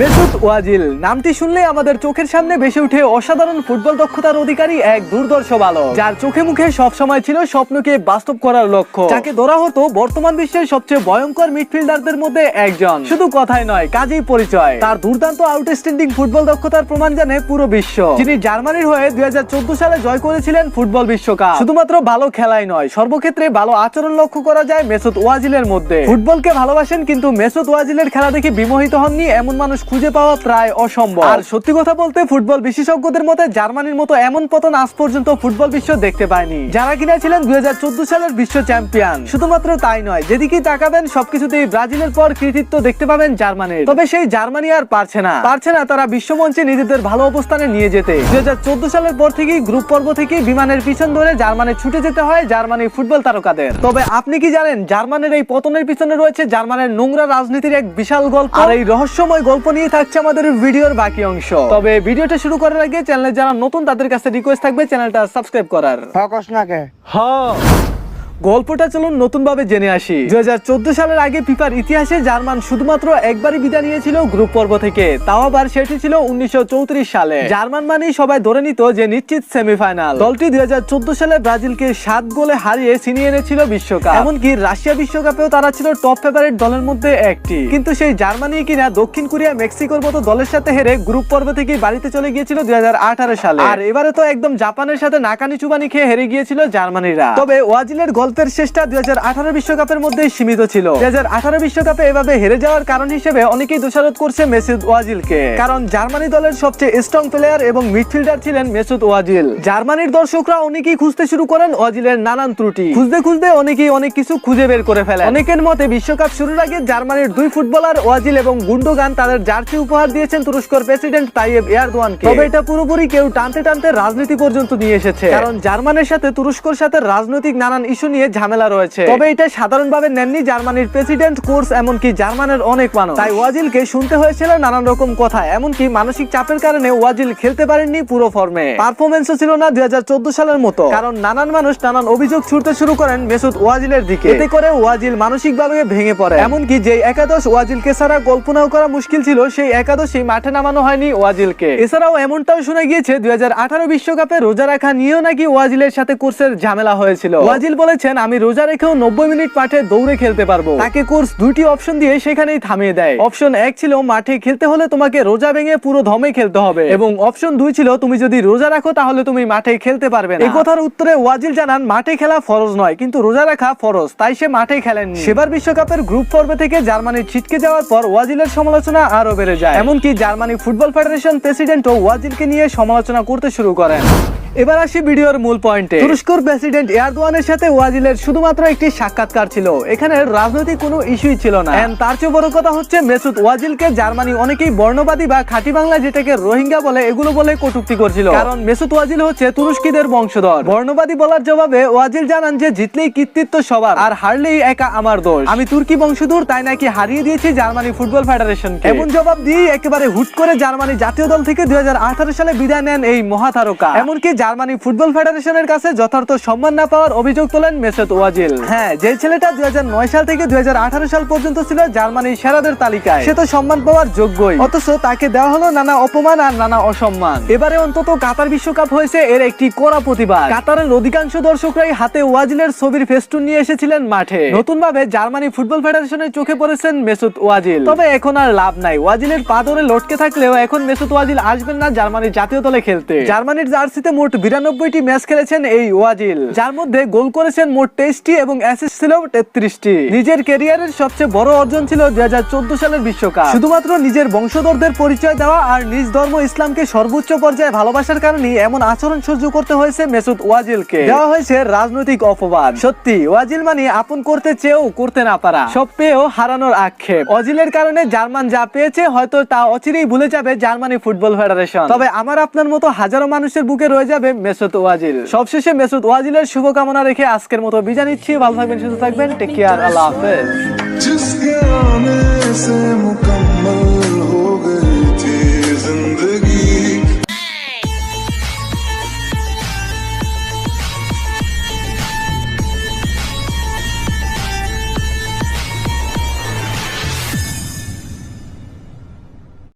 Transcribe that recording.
Mesut Wajil, নামটি শুনলে আমাদের চোখের সামনে ভেসে উঠে অসাধারণ ফুটবল দক্ষতার অধিকারী এক দুর্দর্শ বালক যার চোখে মুখে সব সময় ছিল স্বপ্নকে বাস্তব করার লক্ষ্য। যাকে ধরা হতো বর্তমান বিশ্বের সবচেয়ে ভয়ঙ্কর মিডফিল্ডারদের মধ্যে একজন। শুধু কথাই নয়, কাজেই পরিচয়। তার দুর্দান্ত আউটস্ট্যান্ডিং ফুটবল দক্ষতার প্রমাণ জানে পুরো বিশ্ব। যিনি জার্মানির হয়ে দুই হাজার চোদ্দ সালে জয় করেছিলেন ফুটবল বিশ্বকাপ। শুধুমাত্র ভালো খেলাই নয়, সর্বক্ষেত্রে ভালো আচরণ লক্ষ্য করা যায় মেসুত ওয়াজিলের মধ্যে। ফুটবলকে ভালোবাসেন কিন্তু মেসুত ওয়াজিলের খেলা দেখে বিমোহিত হননি এমন মানুষ খুঁজে পাওয়া প্রায় অসম্ভব। আর সত্যি কথা বলতে, ফুটবল বিশেষজ্ঞদের মতে জার্মানির মতো এমন পতন আজ পর্যন্ত ফুটবল বিশ্ব দেখতে পায়নি। যারা কিনা ছিলেন দুই সালের বিশ্ব চ্যাম্পিয়ন। শুধুমাত্র তাই নয়, যেদিকেই তাকাবেন, সবকিছুতেই ব্রাজিলের পর কৃতিত্ব দেখতে পাবেন জার্মানির। তবে সেই জার্মানি আর পারছে না। পারছে না তারা বিশ্বমঞ্চে নিজেদের ভালো অবস্থানে নিয়ে যেতে। দুই হাজার চোদ্দ সালের পর থেকেই গ্রুপ পর্ব থেকে বিমানের পিছন ধরে জার্মানি ছুটে যেতে হয় জার্মানির ফুটবল তারকাদের। তবে আপনি কি জানেন, জার্মানির এই পতনের পিছনে রয়েছে জার্মানের নোংরা রাজনীতির এক বিশাল গল্প? আর এই রহস্যময় গল্প নিয়ে থাকছে আমাদের ভিডিওর বাকি অংশ। তবে ভিডিওটা শুরু করার আগে চ্যানেলে যারা নতুন তাদের কাছে রিকোয়েস্ট থাকবে চ্যানেলটা সাবস্ক্রাইব করার। হ্যাঁ। গল্পটা চলুন নতুন ভাবে জেনে আসি। দুই হাজার সালের আগে ফিফার ইতিহাসে জার্মান শুধুমাত্র একবারই বিদায় নিয়েছিল গ্রুপ পর্ব থেকে। তাও আবার সেটি ছিল উনিশশো সালে। জার্মান মানেই সবাই ধরে নিত যে নিশ্চিত সেমিফাইনাল। দলটি দুই সালে ব্রাজিলকে সাত গোলে হারিয়ে ছিনিয়ে এনেছিল বিশ্বকাপ। এমনকি রাশিয়া বিশ্বকাপেও তারা ছিল টপ ফেভারিট দলের মধ্যে একটি। কিন্তু সেই জার্মানি কিনা দক্ষিণ কোরিয়া মেক্সিকোর মতো দলের সাথে হেরে গ্রুপ পর্ব থেকে বাড়িতে চলে গিয়েছিল দুই হাজার আঠারো সালে। আর এবারে তো একদম জাপানের সাথে নাকানি চুবানি খেয়ে হেরে গিয়েছিল জার্মানিরা। তবে ওয়াজিলের গল্পের শেষটা দুই বিশ্বকাপের মধ্যে সীমিত ছিল। দুই বিশ্বকাপে এভাবে হেরে যাওয়ার কারণ হিসেবে অনেকেই দোষারোপ করছে মেসুদ ওয়াজিলকে। কারণ জার্মানি দলের সবচেয়ে স্ট্রং প্লেয়ার এবং মিডফিল্ডার ছিলেন মেসুদ ওয়াজিল। জার্মানির দর্শকরা অনেকেই খুঁজতে শুরু করেন ওয়াজিলের নানান ত্রুটি। খুঁজতে খুঁজতে অনেকেই অনেক কিছু খুঁজে বের করে ফেলে অনেকের মতে বিশ্বকাপ শুরুর আগে জার্মানির দুই ফুটবলার ওয়াজিল এবং গুন্ডোগান তাদের জার্সি উপহার দিয়েছেন তুরস্কর প্রেসিডেন্ট তাইয়েব এয়ারদোয়ানকে তবে এটা পুরোপুরি কেউ টানতে টানতে রাজনীতি পর্যন্ত নিয়ে এসেছে। কারণ জার্মানের সাথে তুরস্কর সাথে রাজনৈতিক নানান ইস্যু নিয়ে ঝামেলা রয়েছে। তবে এটা সাধারণভাবে নেননি জার্মানির প্রেসিডেন্ট কোর্স, এমনকি জার্মানের অনেক মানুষ। তাই ওয়াজিলকে শুনতে হয়েছিল নানান রকম কথা, এমনকি মানসিক চাপের কারণে ওয়াজিল খেলতে পারেননি পুরো ফর্মে। পারফরমেন্সও ছিল না দুই সালের মতো। কারণ নানান মানুষ নানান অভিযোগ ছুটতে শুরু করেন মেসুদ ওয়াজিলের দিকে। এতে করে ওয়াজিল মানসিকভাবে ভেঙে পড়ে। এমনকি যে একাদশ ওয়াজিলকে ছাড়া কল্পনাও করা মুশকিল ছিল, সেই একাদশই মাঠে নামানো হয়নি ওয়াজিলকে। এছাড়াও এমনটাও শোনা গিয়েছে, দুই বিশ্বকাপে রোজা রাখা নিয়েও নাকি ওয়াজিলের সাথে কোর্সের ঝামেলা হয়েছিল। ওয়াজিল বলেছেন, আমি রোজা রেখেও নব্বই মিনিট মাঠে দৌড়ে খেলতে পারব। তাকে কোর্স দুইটি অপশন দিয়ে সেখানেই থামিয়ে দেয়। অপশন এক ছিল, মাঠে খেলতে হলে তোমাকে রোজা ভেঙে পুরো ধমে খেলতে হবে। এবং অপশন দুই ছিল, তুমি যদি রোজা রাখো তাহলে তুমি মাঠে খেলতে পারবে এই কথার উত্তরে ওয়াজিল জানান, মাঠে খেলা ফরজ নয়, কিন্তু রোজা রাখা ফরজ, তাই সে মাঠে খেলেন সেবার বিশ্বকাপের গ্রুপ পর্বে থেকে জার্মানি ছিটকে যাওয়ার পর ওয়াজিলের সমালোচনা আরও বেড়ে যায়। এমনকি জার্মানি ফুটবল ফেডারেশন প্রেসিডেন্টও ওয়াজিলকে নিয়ে সমালোচনা করতে শুরু করেন। এবার আসি ভিডিওর মূল পয়েন্টে। তুরস্কর প্রেসিডেন্ট এরদোয়ানের সাথে ওয়াজিলের শুধুমাত্র একটি সাক্ষাৎকার ছিল। এখানে রাজনৈতিক কোনো ইস্যুই ছিল না। And তার চেয়ে বড় কথা হচ্ছে মেসুদ ওয়াজিলকে জার্মানি অনেকেই বর্ণবাদী বা খাঁটি বাংলা যেটাকে রোহিঙ্গা বলে এগুলো বলে কটূক্তি করছিল। কারণ মেসুদ ওয়াজিল হচ্ছে তুরস্কিদের বংশধর। বর্ণবাদী বলার জবাবে ওয়াজিল জানান যে জিতলেই কৃতিত্ব সবার আর হারলেই একা আমার দোষ। আমি তুর্কি বংশধর তাই নাকি হারিয়ে দিয়েছি জার্মানি ফুটবল ফেডারেশন এমন জবাব দিয়ে একেবারে হুট করে জার্মানি জাতীয় দল থেকে দুই হাজার আঠারো সালে বিদায় নেন এই মহাতারকা। এমনকি জার্মানি ফুটবল ফেডারেশনের কাছে যথার্থ সম্মান না পাওয়ার অভিযোগ তোলেন মেসেদ ওয়াজিল। হ্যাঁ যে ছেলেটা দুই সাল থেকে দুই সাল পর্যন্ত ছিল জার্মানির সেরাদের তালিকায়। সে তো সম্মান পাওয়ার যোগ্যই। অথচ তাকে দেওয়া হলো নানা অপমান আর নানা অসম্মান। এবারে অন্তত কাতার বিশ্বকাপ হয়েছে এর একটি কড়া প্রতিবাদ। কাতারের অধিকাংশ দর্শকরাই হাতে ওয়াজিলের ছবির ফেস্টুন নিয়ে এসেছিলেন মাঠে। নতুন ভাবে জার্মানি ফুটবল ফেডারেশনের চোখে পড়েছেন মেসুদ ওয়াজিল। তবে এখন আর লাভ নাই। ওয়াজিলের পা ধরে লটকে থাকলেও এখন মেসুদ ওয়াজিল আসবেন না জার্মানির জাতীয় দলে খেলতে। জার্মানির জার্সিতে মোট বিরানব্বইটি ম্যাচ খেলেছেন এই ওয়াজিল, যার মধ্যে গোল করেছেন মোট তেইশটি এবং অ্যাসিস্ট ছিল তেত্রিশটি। নিজের ক্যারিয়ারের সবচেয়ে বড় অর্জন ছিল দুই সালের বিশ্বকাপ। শুধুমাত্র নিজের বংশধরদের পরিচয় দেওয়া আর নিজ ধর্ম ইসলামকে সর্বোচ্চ পর্যায়ে ভালোবাসার কারণে এমন আচরণ সহ্য করতে হয়েছে মেসুদ ওয়াজিলকে। দেওয়া হয়েছে রাজনৈতিক অপবাদ। সত্যি, ওয়াজিল মানে আপন করতে চেয়েও করতে না পারা, সব পেয়েও হারানোর আক্ষেপ। ওয়াজিলের কারণে জার্মান যা পেয়েছে হয়তো তা অচিরেই ভুলে যাবে জার্মানি ফুটবল ফেডারেশন। তবে আমার আপনার মতো হাজারো মানুষের বুকে রয়ে যাবে মেসুদ ওয়াজিল। সবশেষে মেসুদ ওয়াজিলের শুভকামনা রেখে আজকের মতো বিদায় নিচ্ছি। ভালো থাকবেন, সুস্থ থাকবেন। টেক কেয়ার আল্লাহ হাফেজ।